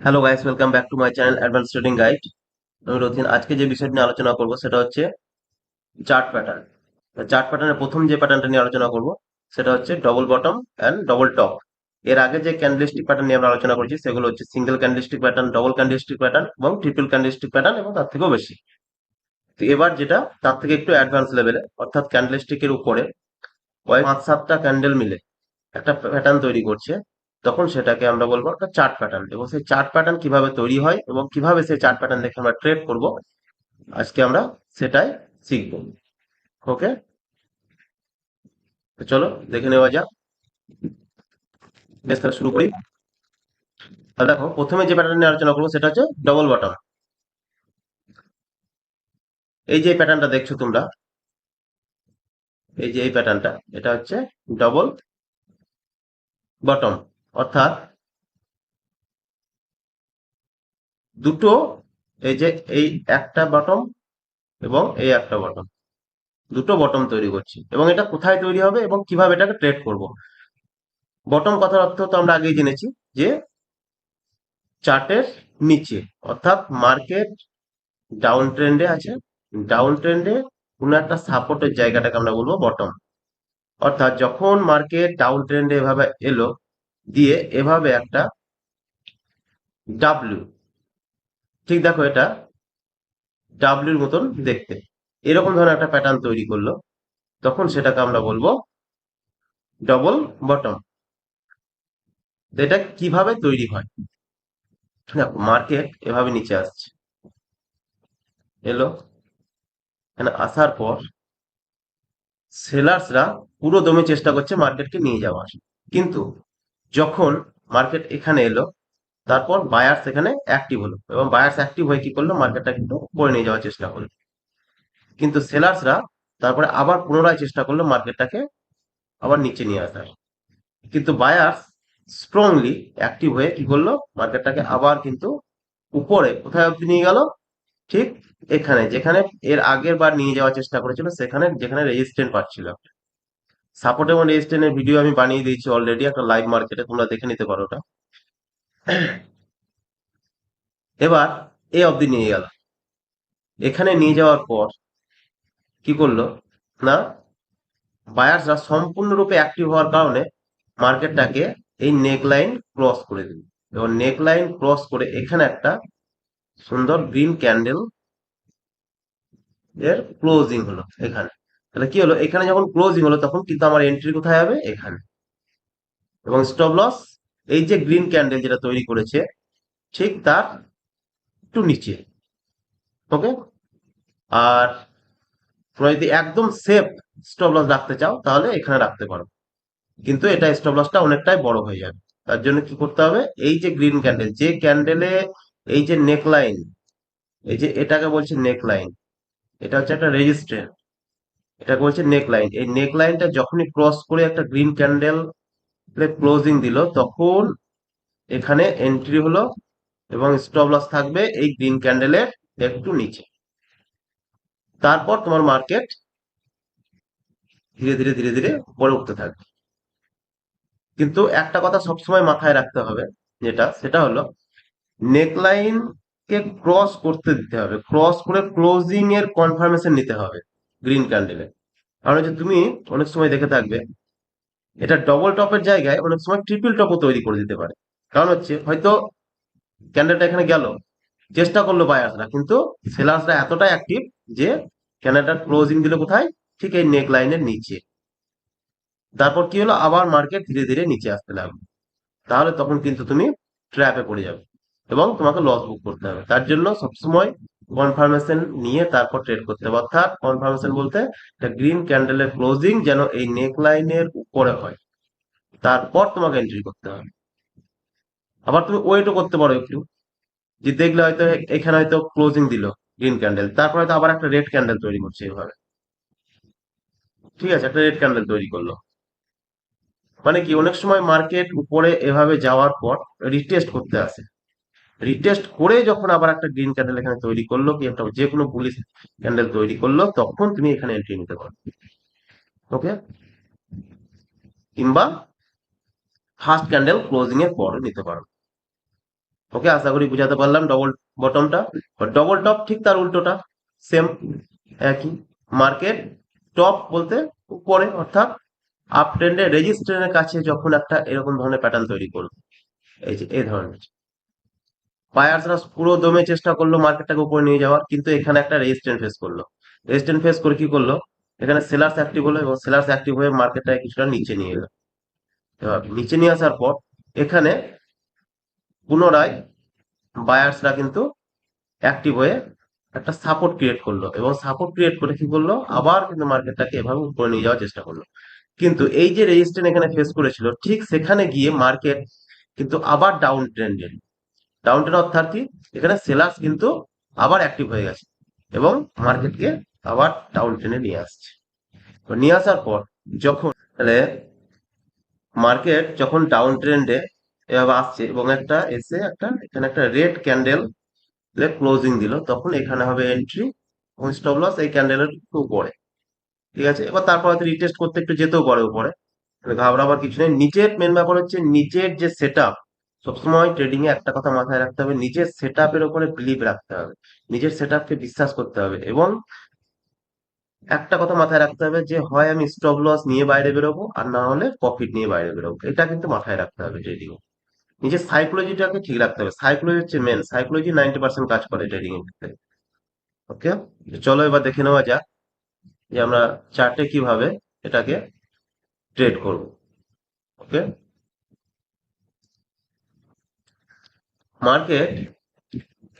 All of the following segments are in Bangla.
Hello guys welcome back to my channel advance trading guide আমি রথিন। আজকে যে বিষয়টি নিয়ে আলোচনা করব, সেটা হচ্ছে চার্ট প্যাটার্ন চার্ট প্যাটার্নের প্রথম যে প্যাটার্নটা নিয়ে আলোচনা করব, সেটা হচ্ছে double bottom and double top এর আগে যে ক্যান্ডেলস্টিক প্যাটার্ন নিয়ে আমরা আলোচনা করেছি, সেগুলো হচ্ছে single candlestick pattern double candlestick pattern এবং ট্রিপল ক্যান্ডেলস্টিক প্যাটার্ন এবং তার থেকেও বেশি। তো এবার যেটা, তার থেকে একটু অ্যাডভান্স লেভেলে অর্থাৎ ক্যান্ডেলস্টিকের উপরে কয়েক পাঁচ সাতটা ক্যান্ডেল মিলে একটা প্যাটার্ন তৈরি করছে। তখন সেটাকে আমরা বলব একটা চার্ট প্যাটার্ন এবং সেই চার্ট প্যাটার্ন কীভাবে তৈরি হয় এবং কীভাবে সেই চার্ট প্যাটার্ন দেখে আমরা ট্রেড করব, আজকে আমরা সেটাই শিখব। ওকে? চলো, দেখে নেওয়া যাক। বেশ, তাহলে শুরু করি। দেখো, প্রথমে যে প্যাটার্ন নিয়ে আলোচনা করব সেটা হচ্ছে ডবল বটম এই যে প্যাটার্নটা দেখছ তোমরা, এই যে এই প্যাটার্নটা, এটা হচ্ছে ডবল বটম অর্থাৎ দুটো, এই যে এই একটা বটম এবং এই একটা বটম দুটো বটম তৈরি করছি। এবং এটা কোথায় তৈরি হবে এবং কীভাবে এটাকে ট্রেড করব? বটম কথার অর্থ তো আমরা আগেই জেনেছি যে চার্টের নিচে, অর্থাৎ মার্কেট ডাউন ট্রেন্ডে আছে। ডাউন ট্রেন্ডে কোনো একটা সাপোর্টের জায়গাটাকে আমরা বলব বটম অর্থাৎ যখন মার্কেট ডাউন ট্রেন্ডে এভাবে এলো দিয়ে এভাবে একটা ডাব্লিউ ঠিক দেখো এটা ডাব্লিউর মতন দেখতে। এরকম ধরনের একটা প্যাটার্ন তৈরি করল, তখন সেটাকে আমরা বলব ডবল বটম এটা কীভাবে তৈরি হয়? দেখো মার্কেট এভাবে নিচে আসছে। এলো, এখানে আসার পর সেলার্সরা পুরো দমে চেষ্টা করছে মার্কেটকে নিয়ে যাওয়ার। কিন্তু যখন মার্কেট এখানে এলো, তারপর বায়ার্স এখানে অ্যাক্টিভ হলো এবং বায়ার্স অ্যাক্টিভ হয়ে কি করল? মার্কেটটা কিন্তু করে নিয়ে যাওয়ার চেষ্টা করল। কিন্তু সেলার্সরা তারপরে আবার পুনরায় চেষ্টা করল মার্কেটটাকে আবার নিচে নিয়ে আসার। কিন্তু বায়ার্স স্ট্রংলি অ্যাক্টিভ হয়ে কি করল? মার্কেটটাকে আবার কিন্তু উপরে কোথায় অব্দি নিয়ে গেল? ঠিক এখানে, যেখানে এর আগের বার নিয়ে যাওয়ার চেষ্টা করেছিল, সেখানে, যেখানে রেজিস্ট্যান্ট পাচ্ছিল সাপোর্ট এবং রেজিস্ট্যান্টের ভিডিও আমি বানিয়ে দিয়েছি অলরেডি একটা লাইভ মার্কেটে তোমরা দেখে নিতে পারো ওটা। এবার এ অবধি নিয়ে গেল এখানে নিয়ে যাওয়ার পর কি করল? না বায়ার্সরা সম্পূর্ণরূপে অ্যাক্টিভ হওয়ার কারণে মার্কেটটাকে এই নেক লাইন ক্রস করে দিল। এবং নেক লাইন ক্রস করে এখানে একটা সুন্দর গ্রিন ক্যান্ডেল এর ক্লোজিং হলো এখানে। তাহলে কি হলো? এখানে যখন ক্লোজিং হলো, তখন কিন্তু আমার এন্ট্রি কোথায় হবে? এখানে। এবং স্টপ লস এই যে গ্রিন ক্যান্ডেল যেটা তৈরি করেছে, ঠিক তার একটু নিচে। ওকে আর তোমরা যদি একদম সেফ স্টপ লস রাখতে চাও, তাহলে এখানে রাখতে পারো। কিন্তু এটা স্টপ লসটা অনেকটাই বড় হয়ে যাবে। তার জন্য কি করতে হবে? এই যে গ্রিন ক্যান্ডেল যে ক্যান্ডেলে এই যে নেক লাইন এই যে এটাকে বলছে নেক লাইন এটা হচ্ছে একটা রেজিস্ট্যান্ট এটাকে বলছে নেক লাইন এই নেক লাইনটা যখনই ক্রস করে একটা গ্রিন ক্যান্ডেল ক্লোজিং দিল, তখন এখানে এন্ট্রি হলো এবং স্টপ লস থাকবে এই গ্রিন ক্যান্ডেলের একটু নিচে। তারপর তোমার মার্কেট ধীরে ধীরে ধীরে ধীরে উপরে উঠতে থাকবে। কিন্তু একটা কথা সবসময় মাথায় রাখতে হবে, যেটা, সেটা হলো নেকলাইন কে ক্রস করতে দিতে হবে। ক্রস করে ক্লোজিং এর কনফার্মেশন নিতে হবে। গ্রিন ক্যান্ডেলে কারণ হচ্ছে তুমি অনেক সময় দেখে থাকবে, এটা ডবল টপের জায়গায় অনেক সময় ট্রিপল টপও তৈরি করে দিতে পারে। কারণ হচ্ছে, হয়তো ক্যান্ডেলটা এখানে গেল, চেষ্টা করল বায়ার্সরা কিন্তু সেলার্সরা এতটাই অ্যাক্টিভ যে ক্যান্ডেলটার ক্লোজিং দিল কোথায়? ঠিক এই নেক লাইনের নিচে। তারপর কি হলো? আবার মার্কেট ধীরে ধীরে নিচে আসতে লাগল। তাহলে তখন কিন্তু তুমি ট্র্যাপে পড়ে যাবে এবং তোমাকে লস বুক করতে হবে। তার জন্য সবসময় কনফার্মেশন নিয়ে তারপর ট্রেড করতে হবে। অর্থাৎ কনফার্মেশন বলতে গ্রিন ক্যান্ডেলের ক্লোজিং যেন এই নেক লাইনের উপরে হয়। তারপর তোমাকে এন্ট্রি করতে হবে। আবার তুমি ওয়েটও করতে পারো একটু। যে দেখলে হয়তো এখানে হয়তো ক্লোজিং দিল গ্রিন ক্যান্ডেল তারপর হয়তো আবার একটা রেড ক্যান্ডেল তৈরি করছে এইভাবে ঠিক আছে একটা রেড ক্যান্ডেল তৈরি করল। মানে কি অনেক সময় মার্কেট উপরে এভাবে যাওয়ার পর রিটেস্ট করতে আসে। রিটেস্ট করে যখন আবার একটা গ্রিন ক্যান্ডেল এখানে তৈরি করল কি একটা যে কোনো পুলিশ ক্যান্ডেল তৈরি করল, তখন তুমি এখানে এন্ট্রি নিতে পারো। ওকে কিংবা ফার্স্ট ক্যান্ডেল ক্লোজিং এর পর নিতে পারো। ওকে আশা করি বুঝাতে পারলাম ডবল বটমটা ডবল টপ ঠিক তার উল্টোটা। সেম একই। মার্কেট টপ বলতে উপরে, অর্থাৎ আপ ট্রেন্ডে রেজিস্ট্রেশনের কাছে যখন একটা এরকম ধরনের প্যাটার্ন তৈরি করবে এই যে, এই ধরনের। বায়ার্সরা পুরো দমে চেষ্টা করল মার্কেটটাকে উপরে নিয়ে যাওয়ার, কিন্তু এখানে একটা রেজিস্ট্যান্ট ফেস করল। রেজিস্ট্যান্ট ফেস করে কি করল? এখানে সেলার্স অ্যাক্টিভ হলো এবং সেলার্স অ্যাক্টিভ হয়ে মার্কেটটাকে কিছুটা নিচে নিয়ে এলো। এবার নিচে নিয়ে আসার পর এখানে পুনরায় বায়ার্সরা কিন্তু অ্যাক্টিভ হয়ে একটা সাপোর্ট ক্রিয়েট করল এবং সাপোর্ট ক্রিয়েট করে কি করল? আবার কিন্তু মার্কেটটাকে এভাবে উপরে নিয়ে যাওয়ার চেষ্টা করল। কিন্তু এই যে রেজিস্ট্যান্ট এখানে ফেস করেছিল, ঠিক সেখানে গিয়ে মার্কেট কিন্তু আবার ডাউন ট্রেন্ডেড ডাউন ট্রেন্ড অর্থাৎ কি এখানে সেলার্স কিন্তু আবার অ্যাক্টিভ হয়ে গেছে এবং মার্কেটকে আবার ডাউন ট্রেন্ডে নিয়ে আসছে। নিয়ে আসার পর যখন তাহলে মার্কেট যখন ডাউন ট্রেন্ডে এভাবে আসছে এবং একটা এসে একটা এখানে একটা রেড ক্যান্ডেল ক্লোজিং দিল, তখন এখানে হবে এন্ট্রি এবং স্টপ লস এই ক্যান্ডেলের উপরে। ঠিক আছে? এবার তারপর হয়তো রিটেস্ট করতে একটু যেতেও পারে উপরে। ঘাবড়াবার কিছু নেই। নিচের মেন ব্যাপার হচ্ছে নিচের যে সেট আপ সবসময় ট্রেডিং এ একটা কথা মাথায় রাখতে হবে, নিজের সেট আপের উপরে বিলিভ রাখতে হবে, নিজের সেট আপকে বিশ্বাস করতে হবে এবং একটা কথা মাথায় রাখতে হবে যে, হয় আমি স্টপ লস নিয়ে বাইরে বেরোবো আর না হলে প্রফিট নিয়ে বাইরে বেরোবো। এটা কিন্তু মাথায় রাখতে হবে ট্রেডিং এ। নিজের সাইকোলজিটাকে ঠিক রাখতে হবে। সাইকোলজি হচ্ছে মেন সাইকোলজি নাইনটি পার্সেন্ট কাজ করে ট্রেডিং এর ক্ষেত্রে। ওকে চলো এবার দেখে নেওয়া যাক যে আমরা চার্টে কীভাবে এটাকে ট্রেড করব। ওকে মার্কেট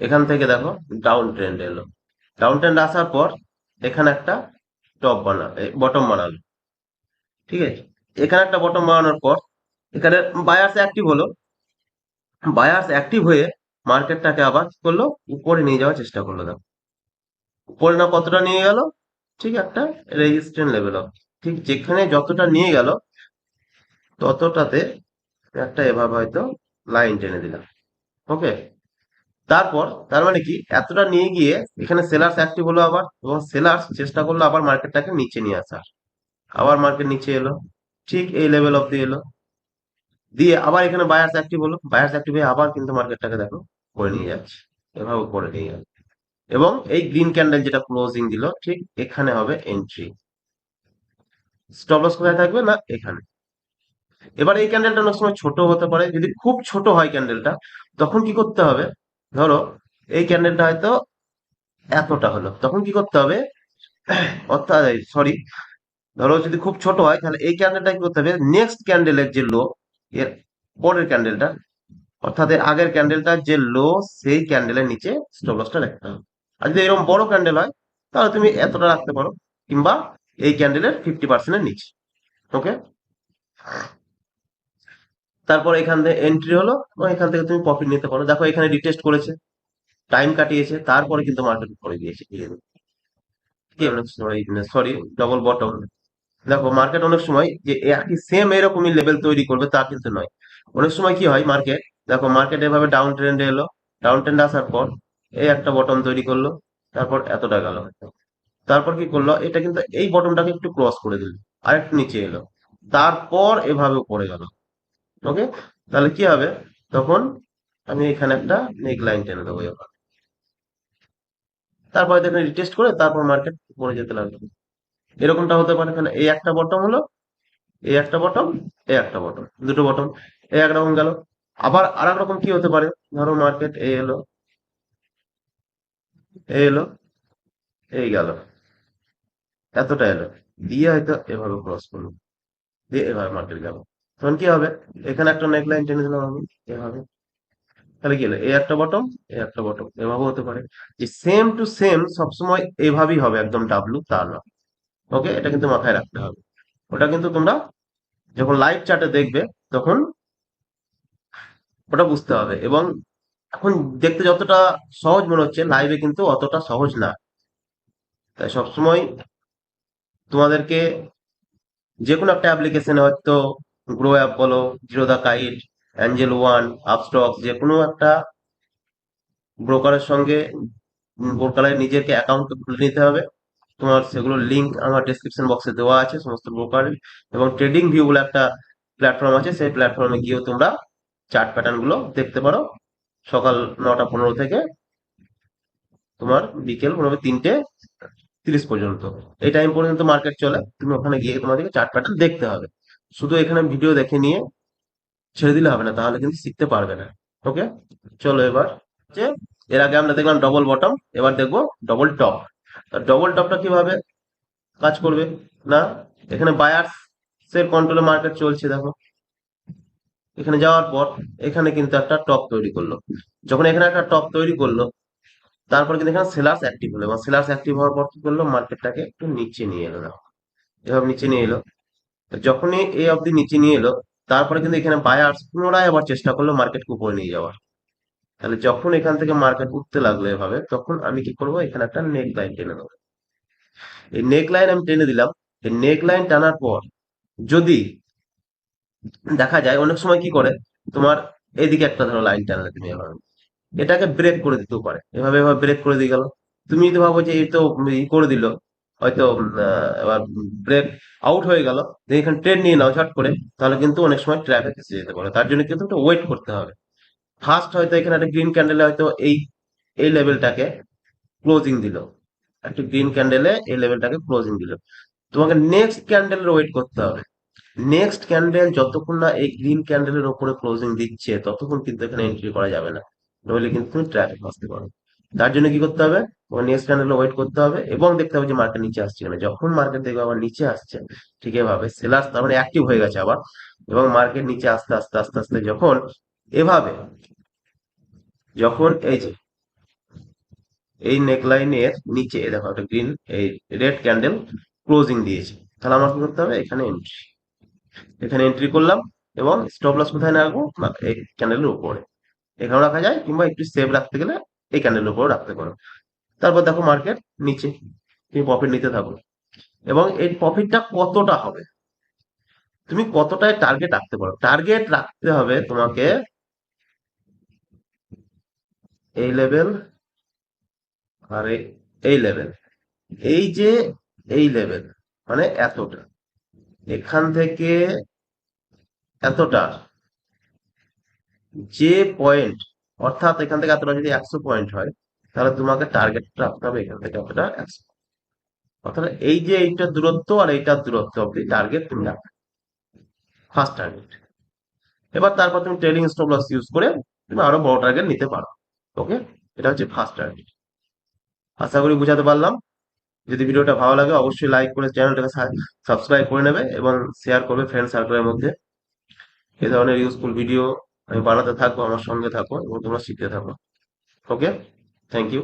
এখান থেকে দেখো ডাউন ট্রেন্ড এলো। ডাউন ট্রেন্ড আসার পর, এখানে একটা টপ বানা বটম বানালো। ঠিক আছে? এখানে একটা বটম বানানোর পর, এখানে বায়ার্স অ্যাক্টিভ হলো। বায়ার্স অ্যাক্টিভ হয়ে মার্কেটটাকে আবার করল? উপরে নিয়ে যাওয়ার চেষ্টা করল, দেখো। উপরে না কতটা নিয়ে গেল? ঠিক একটা রেজিস্ট্যান্ট লেভেল ঠিক যেখানে যতটা নিয়ে গেল, ততটাতে একটা এভাবে হয়তো লাইন টেনে দিলাম। ওকে তারপর, তার মানে কি? এতটা নিয়ে গিয়ে এখানে সেলার্স অ্যাক্টিভ হলো আবার এবং সেলার্স চেষ্টা করল আবার মার্কেটটাকে নিচে নিয়ে আসার। আবার মার্কেট নিচে এলো, ঠিক এই লেভেল অব্দি এলো। দিয়ে আবার এখানে বায়ার্স অ্যাক্টিভ হলো। বায়ার্স অ্যাক্টিভ হয়ে আবার কিন্তু মার্কেটটাকে দেখো করে নিয়ে যাচ্ছে। এভাবে করে নিয়ে যাচ্ছে। এবং এই গ্রিন ক্যান্ডেল যেটা ক্লোজিং দিল, ঠিক এখানে হবে এন্ট্রি স্টপ লস কোথায় থাকবে না এখানে? এবার এই ক্যান্ডেলটা অনেক সময় ছোট হতে পারে, যদি খুব ছোট হয় ক্যান্ডেলটা তখন কি করতে হবে? ধরো, এই ক্যান্ডেলটা হয়তো এতটা হলো, তখন কি করতে হবে? অর্থাৎ সরি ধরো যদি খুব ছোট হয়, তাহলে এই ক্যান্ডেলটা কি করতে হবে? নেক্সট ক্যান্ডেলের যে লো এর পরের ক্যান্ডেলটা অর্থাৎ এর আগের ক্যান্ডেলটা যে লো সেই ক্যান্ডেলের নিচে স্টপ লসটা রাখতে হবে। আর যদি এরকম বড় ক্যান্ডেল হয়, তাহলে তুমি এতটা রাখতে পারো, কিংবা এই ক্যান্ডেলের ফিফটি পার্সেন্টের নিচে ওকে তারপর এখান থেকে এন্ট্রি হলো, এবং এখান থেকে তুমি প্রফিট নিতে পারো। দেখো এখানে রিটেস্ট করেছে টাইম কাটিয়েছে, তারপরে কিন্তু মার্কেট করে দিয়েছে। সরি ডবল বটম দেখো মার্কেট অনেক সময় যে একই সেম এরকমই লেভেল তৈরি করবে তা কিন্তু নয়। অনেক সময় কি হয় মার্কেট দেখো মার্কেট এভাবে ডাউন ট্রেন্ডে এলো ডাউন ট্রেন্ডে আসার পর এই একটা বটম তৈরি করল, তারপর এতটা গেল। তারপর কি করল, এটা কিন্তু এই বটমটাকে একটু ক্রস করে দিল, আরেকটু নিচে এলো। তারপর এভাবে উপরে গেল। ওকে তাহলে কি হবে? তখন আমি এখানে একটা নেক লাইন টেনে দেবো এবার তারপর দেখেন রিটেস্ট করে তারপর মার্কেট উপরে যেতে লাগবে এরকমটা হতে পারে তাহলে এই একটা বটম হলো, এই একটা বটম এই একটা বটম দুটো বটম এই একরকম গেল। আবার আর রকম কি হতে পারে? ধরো মার্কেট এই এলো এই এলো, এই গেল। এতটা এলো। দিয়ে হয়তো এভাবে ক্রস করল। দিয়ে এভাবে মার্কেট গেল। তখন কি হবে? এখানে একটা নেক লাইন টেনে দিলাম আমি, এভাবে। তাহলে কি হলো? এই একটা বটম এই একটা বটম এভাবে হতে পারে। যে সেম টু সেম সবসময় এভাবেই হবে, একদম ডাব্লু তা না। ওকে এটা কিন্তু মাথায় রাখতে হবে। ওটা কিন্তু তোমরা যখন লাইভ চার্টে দেখবে, তখন ওটা বুঝতে হবে। এবং এখন দেখতে যতটা সহজ মনে হচ্ছে লাইভে কিন্তু অতটা সহজ না। তাই সবসময় তোমাদেরকে যে কোনো একটা অ্যাপ্লিকেশনে হয়তো গ্রো অ্যাপ বলো Zerodha Kite Angel One Upstox যে কোনো একটা ব্রোকারের সঙ্গে ব্রোকারের নিজেকে অ্যাকাউন্ট খুলে নিতে হবে। তোমার সেগুলোর লিঙ্ক আমার ডিসক্রিপশন বক্সে দেওয়া আছে, সমস্ত ব্রোকারের এবং ট্রেডিং ভিউ বলে একটা প্ল্যাটফর্ম আছে, সেই প্ল্যাটফর্মে গিয়েও তোমরা চার্ট প্যাটার্নগুলো দেখতে পারো। সকাল নটা পনেরো থেকে তোমার বিকেল পনেরো তিনটে তিরিশ পর্যন্ত। এই টাইম পর্যন্ত মার্কেট চলে, তুমি ওখানে গিয়ে তোমাদেরকে চার্ট প্যাটার্ন দেখতে হবে। শুধু এখানে ভিডিও দেখে নিয়ে ছেড়ে দিলে হবে না, তাহলে কিন্তু শিখতে পারবে না। ওকে চলো এবার যে এর আগে আমরা দেখলাম ডবল বটম এবার দেখব ডবল টপ ডবল টপটা কীভাবে কাজ করবে? না? এখানে বায়ার্স এর কন্ট্রোলে মার্কেট চলছে, দেখো। এখানে যাওয়ার পর এখানে কিন্তু একটা টপ তৈরি করল। যখন এখানে একটা টপ তৈরি করল, তারপর কিন্তু এখানে সেলার্স অ্যাক্টিভ হলো। এবং সেলার্স অ্যাক্টিভ হওয়ার পর কি করল? মার্কেটটাকে একটু নিচে নিয়ে এলো, দেখো। এভাবে নিচে নিয়ে এলো। যখনই এই অবধি নিচে নিয়ে এলো, তারপরে কিন্তু এখানে বায়ার্স পুনরায় আবার চেষ্টা করল মার্কেটকে উপরে নিয়ে যাওয়ার। তাহলে যখন এখান থেকে মার্কেট উঠতে লাগল এভাবে, তখন আমি কি করব? এখানে একটা নেক লাইন টেনে দেবো এই নেক লাইন আমি টেনে দিলাম। এই নেক লাইন টানার পর যদি দেখা যায়, অনেক সময় কি করে? তোমার এদিকে একটা ধরো লাইন টানলে তুমি এভাবে। এটাকে ব্রেক করে দিতেও পারে। এভাবে এভাবে ব্রেক করে দিয়ে গেল। তুমি যদি ভাবো যে এই তো ই করে দিল। হয়তো এবার ব্রেক আউট হয়ে গেল। দিয়ে এখানে ট্রেন নিয়ে নাও, ঝট করে। তাহলে কিন্তু অনেক সময় ট্র্যাফিক এসে যেতে পারে। তার জন্য কিন্তু একটু ওয়েট করতে হবে। ফার্স্ট হয়তো এখানে একটা গ্রিন ক্যান্ডেলে হয়তো এই এই লেভেলটাকে ক্লোজিং দিল। একটা গ্রিন ক্যান্ডেলে এই লেভেলটাকে ক্লোজিং দিল। তোমাকে নেক্সট ক্যান্ডেলের ওয়েট করতে হবে। নেক্সট ক্যান্ডেল যতক্ষণ না এই গ্রিন ক্যান্ডেলের ওপরে ক্লোজিং দিচ্ছে, ততক্ষণ কিন্তু এখানে এন্ট্রি করা যাবে না। নইলে কিন্তু তুমি ট্র্যাফিক আসতে পারো তার জন্য কি করতে হবে? নেক্সট ক্যান্ডেলে ওয়েট করতে হবে এবং দেখতে হবে যে মার্কেট নিচে আসছে কিনা। যখন মার্কেট দেখবে আবার নিচে আসছে, ঠিক এভাবে সেলার্স তার মানে অ্যাক্টিভ হয়ে গেছে আবার এবং মার্কেট নিচে আস্তে আস্তে আস্তে আস্তে যখন এভাবে যখন এই যে এই নেকলাইনের নিচে দেখো একটা গ্রিন এই রেড ক্যান্ডেল ক্লোজিং দিয়েছে। তাহলে আমার কি করতে হবে? এখানে এন্ট্রি এখানে এন্ট্রি করলাম এবং স্টপ লস কোথায় রাখব? না, এই ক্যান্ডেলের উপরে। এখানেও রাখা যায় কিংবা একটু সেভ রাখতে গেলে এই ক্যান্ডেলের উপরে রাখতে পারো। তারপর দেখো মার্কেট নিচে, তুমি প্রফিট নিতে থাকো। এবং এই প্রফিটটা কতটা হবে? তুমি কতটায় টার্গেট রাখতে পারো? টার্গেট রাখতে হবে তোমাকে এই লেভেল আর এই লেভেল এই যে এই লেভেল মানে এতটা। এখান থেকে এতটা। যে পয়েন্ট অর্থাৎ এখান থেকে এতটা যদি একশো পয়েন্ট হয়, তাহলে তোমাকে টার্গেট রাখতে হবে এখান থেকে এতটা একশো অর্থাৎ এই যে এইটার দূরত্ব আর এইটার দূরত্ব অব্দি টার্গেট তুমি রাখবে। ফার্স্ট টার্গেট এবার তারপর তুমি ট্রেলিং স্টপ লস ইউজ করে তুমি আরও বড় টার্গেট নিতে পারো। ওকে এটা হচ্ছে ফার্স্ট টার্গেট আশা করি বুঝাতে পারলাম। যদি ভিডিওটা ভালো লাগে, অবশ্যই লাইক করে চ্যানেলটাকে সাবস্ক্রাইব করে নেবে এবং শেয়ার করবে ফ্রেন্ড সার্কেলের মধ্যে। এ ধরনের ইউজফুল ভিডিও আমি বানাতে থাকব আমার সঙ্গে থাকো এবং তোমরা শিখতে থাকো। Okay thank you